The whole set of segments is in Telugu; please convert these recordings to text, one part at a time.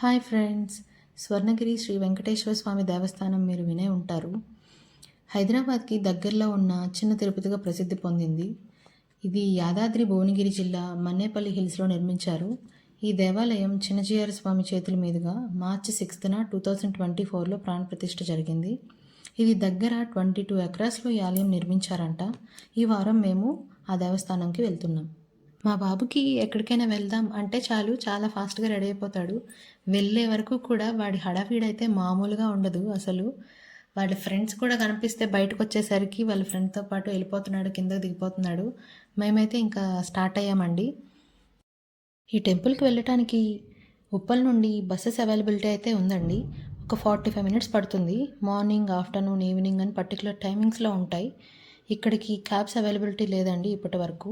Hi friends. స్వర్ణగిరి శ్రీ వెంకటేశ్వర స్వామి దేవస్థానం మీరు వినే ఉంటారు. హైదరాబాద్కి దగ్గరలో ఉన్న చిన్న తిరుపతిగా ప్రసిద్ధి పొందింది. ఇది యాదాద్రి భువనగిరి జిల్లా మన్నేపల్లి హిల్స్లో నిర్మించారు. ఈ దేవాలయం చిన్నజీఆర్ స్వామి చేతుల మీదుగా మార్చి సిక్స్త్న టూ థౌజండ్ ట్వంటీ ఫోర్లో ప్రాణప్రతిష్ఠ జరిగింది. ఇది దగ్గర ట్వంటీ టూ ఎకరాస్లో ఈ ఆలయం నిర్మించారంట. ఈ వారం మేము ఆ దేవస్థానంకి వెళ్తున్నాం. మా బాబుకి ఎక్కడికైనా వెళ్దాం అంటే చాలు చాలా ఫాస్ట్గా రెడీ అయిపోతాడు. వెళ్ళే వరకు కూడా వాడి హడావిడైతే మామూలుగా ఉండదు అసలు. వాళ్ళ ఫ్రెండ్స్ కూడా కనిపిస్తే బయటకు వచ్చేసరికి వాళ్ళ ఫ్రెండ్తో పాటు వెళ్ళిపోతున్నాడు కింద దిగిపోతున్నాడు. మేమైతే ఇంకా స్టార్ట్ అయ్యామండి. ఈ టెంపుల్కి వెళ్ళటానికి ఉప్పల్ నుండి బస్సెస్ అవైలబిలిటీ అయితే ఉందండి. ఒక ఫార్టీ ఫైవ్ మినిట్స్ పడుతుంది. మార్నింగ్ ఆఫ్టర్నూన్ ఈవినింగ్ అని పర్టికులర్ టైమింగ్స్లో ఉంటాయి. ఇక్కడికి క్యాబ్స్ అవైలబిలిటీ లేదండి ఇప్పటి వరకు.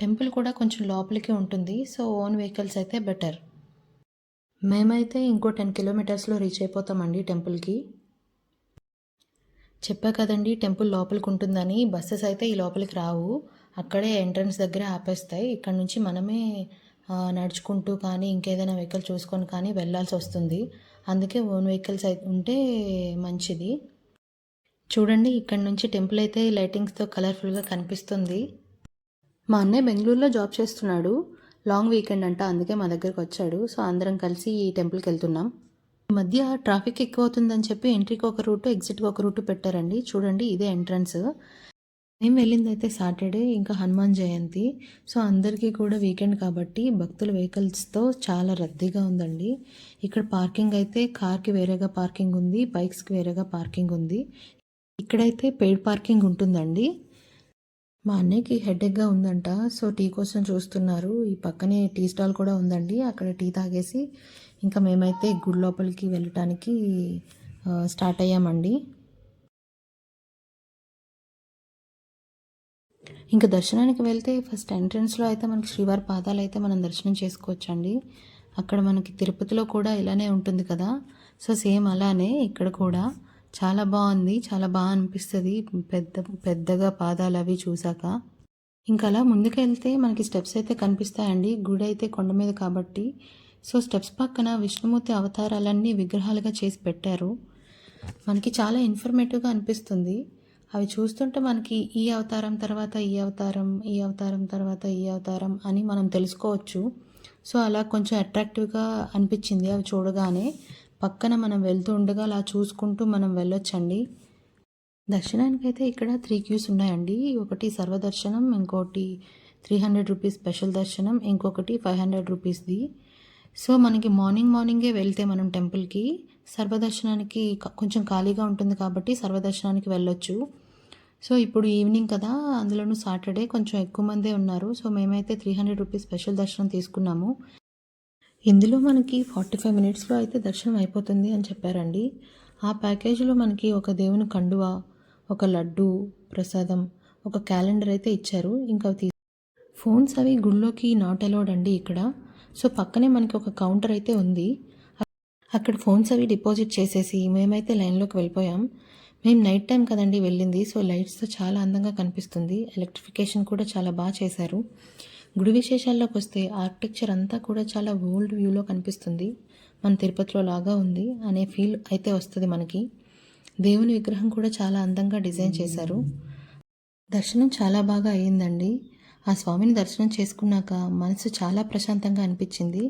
టెంపుల్ కూడా కొంచెం లోపలికి ఉంటుంది. సో ఓన్ వెహికల్స్ అయితే బెటర్. మేమైతే ఇంకో టెన్ కిలోమీటర్స్లో రీచ్ అయిపోతామండి టెంపుల్కి. చెప్పా కదండి టెంపుల్ లోపలికి ఉంటుందని. బస్సెస్ అయితే ఈ లోపలికి రావు. అక్కడే ఎంట్రన్స్ దగ్గర ఆపేస్తాయి. ఇక్కడ నుంచి మనమే నడుచుకుంటూ కానీ ఇంకేదైనా వెహికల్ చూసుకొని కానీ వెళ్ళాల్సి వస్తుంది. అందుకే ఓన్ వెహికల్స్ అయితే ఉంటే మంచిది. చూడండి ఇక్కడ నుంచి టెంపుల్ అయితే లైటింగ్స్తో కలర్ఫుల్గా కనిపిస్తుంది. మా అన్నయ్య బెంగళూరులో జాబ్ చేస్తున్నాడు. లాంగ్ వీకెండ్ అంట అందుకే మా దగ్గరకు వచ్చాడు. సో అందరం కలిసి ఈ టెంపుల్కి వెళ్తున్నాం. ఈ మధ్య ట్రాఫిక్ ఎక్కువ అవుతుందని చెప్పి ఎంట్రీకి ఒక రూటు ఎగ్జిట్కి ఒక రూటు పెట్టారండి. చూడండి ఇదే ఎంట్రన్స్. మేము వెళ్ళింది అయితే సాటర్డే ఇంకా హనుమాన్ జయంతి. సో అందరికీ కూడా వీకెండ్ కాబట్టి భక్తుల వెహికల్స్తో చాలా రద్దీగా ఉందండి. ఇక్కడ పార్కింగ్ అయితే కార్కి వేరేగా పార్కింగ్ ఉంది బైక్స్కి వేరేగా పార్కింగ్ ఉంది. ఇక్కడైతే పెయిడ్ పార్కింగ్ ఉంటుందండి. మా అన్నయ్యకి హెడేక్గా ఉందంట. సో టీ కోసం చూస్తున్నారు. ఈ పక్కనే టీ స్టాల్ కూడా ఉందండి. అక్కడ టీ తాగేసి ఇంకా మేమైతే గుడి లోపలికి వెళ్ళటానికి స్టార్ట్ అయ్యామండి. ఇంకా దర్శనానికి వెళ్తే ఫస్ట్ ఎంట్రన్స్లో అయితే మనకి శ్రీవారి పాదాలు అయితే మనం దర్శనం చేసుకోవచ్చండి. అక్కడ మనకి తిరుపతిలో కూడా ఇలానే ఉంటుంది కదా. సో సేమ్ అలానే ఇక్కడ కూడా. చాలా బాగుంది. చాలా బాగా అనిపిస్తుంది. పెద్ద పెద్దగా పాదాలు అవి చూశాక. ఇంకా అలా ముందుకెళ్తే మనకి స్టెప్స్ అయితే కనిపిస్తాయండి. గుడి అయితే కొండ మీద కాబట్టి. సో స్టెప్స్ పక్కన విష్ణుమూర్తి అవతారాలన్నీ విగ్రహాలుగా చేసి పెట్టారు. మనకి చాలా ఇన్ఫర్మేటివ్గా అనిపిస్తుంది. అవి చూస్తుంటే మనకి ఈ అవతారం తర్వాత ఈ అవతారం ఈ అవతారం తర్వాత ఈ అవతారం అని మనం తెలుసుకోవచ్చు. సో అలా కొంచెం అట్రాక్టివ్గా అనిపించింది అవి చూడగానే. పక్కన మనం వెళ్తూ ఉండగా అలా చూసుకుంటూ మనం వెళ్ళొచ్చండి. దర్శనానికి అయితే ఇక్కడ త్రీ క్యూస్ ఉన్నాయండి. ఒకటి సర్వదర్శనం ఇంకోటి త్రీ హండ్రెడ్ రూపీస్ స్పెషల్ దర్శనం ఇంకొకటి ఫైవ్ హండ్రెడ్ రూపీస్ది సో మనకి మార్నింగ్ మార్నింగే వెళ్తే మనం టెంపుల్కి సర్వదర్శనానికి కొంచెం ఖాళీగా ఉంటుంది కాబట్టి సర్వదర్శనానికి వెళ్ళొచ్చు. సో ఇప్పుడు ఈవినింగ్ కదా అందులోనూ సాటర్డే కొంచెం ఎక్కువ మందే ఉన్నారు. సో మేమైతే త్రీ హండ్రెడ్ రూపీస్ స్పెషల్ దర్శనం తీసుకున్నాము. ఇందులో మనకి ఫార్టీ ఫైవ్ మినిట్స్లో అయితే దర్శనం అయిపోతుంది అని చెప్పారండి. ఆ ప్యాకేజీలో మనకి ఒక దేవుని కండువ ఒక లడ్డు ప్రసాదం ఒక క్యాలెండర్ అయితే ఇచ్చారు. ఇంకా తీ- ఫోన్స్ అవి గుళ్ళోకి నాట్ అలౌడ్ అండి ఇక్కడ. సో పక్కనే మనకి ఒక కౌంటర్ అయితే ఉంది. అక్కడ ఫోన్స్ అవి డిపాజిట్ చేసేసి మేమైతే లైన్లోకి వెళ్ళిపోయాం. మేము నైట్ టైం కదండి వెళ్ళింది. సో లైట్స్తో చాలా అందంగా కనిపిస్తుంది. ఎలక్ట్రిఫికేషన్ కూడా చాలా బాగా చేశారు. గుడి విశేషాల్లోకి వస్తే ఆర్కిటెక్చర్ అంతా కూడా చాలా ఓల్డ్ వ్యూలో కనిపిస్తుంది. మన తిరుపతిలో లాగా ఉంది అనే ఫీల్ అయితే వస్తుంది మనకి. దేవుని విగ్రహం కూడా చాలా అందంగా డిజైన్ చేశారు. దర్శనం చాలా బాగా అయ్యిందండి. ఆ స్వామిని దర్శనం చేసుకున్నాక మనసు చాలా ప్రశాంతంగా అనిపించింది.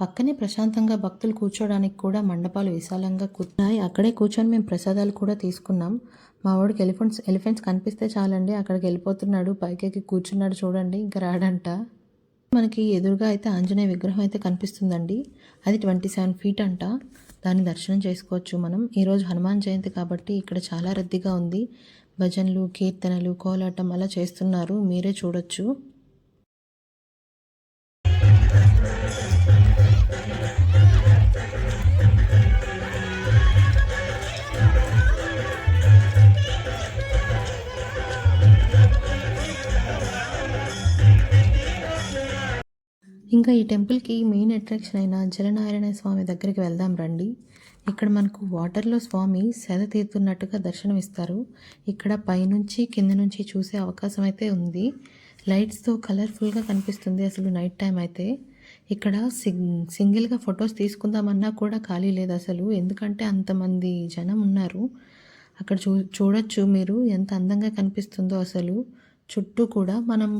పక్కనే ప్రశాంతంగా భక్తులు కూర్చోడానికి కూడా మండపాలు విశాలంగా కూర్చున్నాయి అక్కడే కూర్చొని మేము ప్రసాదాలు కూడా తీసుకున్నాం. మా వాడికి ఎలిఫెంట్స్ ఎలిఫెంట్స్ కనిపిస్తే చాలండి. అక్కడికి వెళ్ళిపోతున్నాడు పైకెక్కి కూర్చున్నాడు చూడండి ఇంకా రాడంట. మనకి ఎదురుగా అయితే ఆంజనేయ విగ్రహం అయితే కనిపిస్తుందండి. అది ట్వంటీ సెవెన్ ఫీట్ అంట. దాన్ని దర్శనం చేసుకోవచ్చు మనం. ఈరోజు హనుమాన్ జయంతి కాబట్టి ఇక్కడ చాలా రద్దీగా ఉంది. భజనలు కీర్తనలు కోలాటం అలా చేస్తున్నారు. మీరే చూడొచ్చు. ఇంకా ఈ టెంపుల్కి మెయిన్ అట్రాక్షన్ అయిన జలనారాయణ స్వామి దగ్గరికి వెళ్దాం రండి. ఇక్కడ మనకు వాటర్లో స్వామి సెద తీరుతున్నట్టుగా దర్శనమిస్తారు. ఇక్కడ పైనుంచి కింద నుంచి చూసే అవకాశం అయితే ఉంది. లైట్స్తో కలర్ఫుల్గా కనిపిస్తుంది అసలు నైట్ టైం అయితే. ఇక్కడ సింగ్ సింగిల్గా ఫొటోస్ తీసుకుందామన్నా కూడా ఖాళీ లేదు అసలు. ఎందుకంటే అంతమంది జనం ఉన్నారు. అక్కడ చూ చూడొచ్చు మీరు ఎంత అందంగా కనిపిస్తుందో అసలు. చుట్టూ కూడా మనం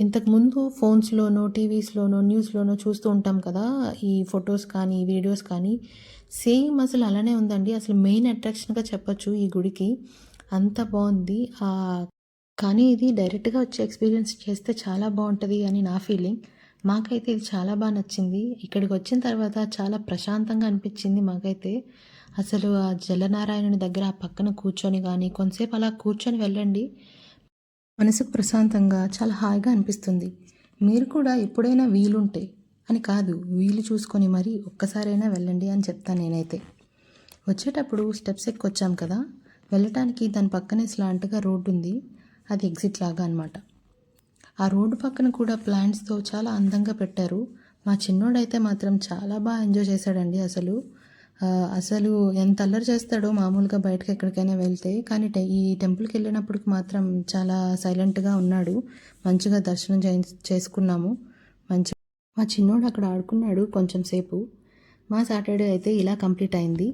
ఇంతకుముందు ఫోన్స్లోనో టీవీస్లోనో న్యూస్లోనో చూస్తూ ఉంటాం కదా ఈ ఫొటోస్ కానీ వీడియోస్ కానీ. సేమ్ అసలు అలానే ఉందండి. అసలు మెయిన్ అట్రాక్షన్గా చెప్పొచ్చు ఈ గుడికి. అంత బాగుంది. కానీ ఇది డైరెక్ట్గా వచ్చి ఎక్స్పీరియన్స్ చేస్తే చాలా బాగుంటుంది అని నా ఫీలింగ్. మాకైతే ఇది చాలా బాగా నచ్చింది. ఇక్కడికి వచ్చిన తర్వాత చాలా ప్రశాంతంగా అనిపించింది మాకైతే. అసలు ఆ జలనారాయణుని దగ్గర ఆ పక్కన కూర్చొని కానీ కొంతసేపు అలా కూర్చొని వెళ్ళండి. మనసుకు ప్రశాంతంగా చాలా హాయిగా అనిపిస్తుంది. మీరు కూడా ఎప్పుడైనా వీలుంటే అని కాదు వీలు చూసుకొని మరీ ఒక్కసారైనా వెళ్ళండి అని చెప్తాను నేనైతే. వచ్చేటప్పుడు స్టెప్స్ ఎక్కొచ్చాం కదా వెళ్ళటానికి దాని పక్కనే స్లాంట్గా రోడ్డు ఉంది అది ఎగ్జిట్ లాగా అనమాట ఆ రోడ్డు పక్కన కూడా ప్లాంట్స్తో చాలా అందంగా పెట్టారు. మా చిన్నోడైతే మాత్రం చాలా బాగా ఎంజాయ్ చేశాడండి అసలు. అసలు ఎంత అల్లరి చేస్తాడో మామూలుగా బయటకు ఎక్కడికైనా వెళ్తే కానీ టె- ఈ టెంపుల్కి వెళ్ళినప్పుడు మాత్రం చాలా సైలెంట్గా ఉన్నాడు. మంచిగా దర్శనం చేయి చేసుకున్నాము. మంచి మా చిన్నోడు అక్కడ ఆడుకున్నాడు కొంచెం సేపు. మా సాటర్డే అయితే ఇలా కంప్లీట్ అయింది.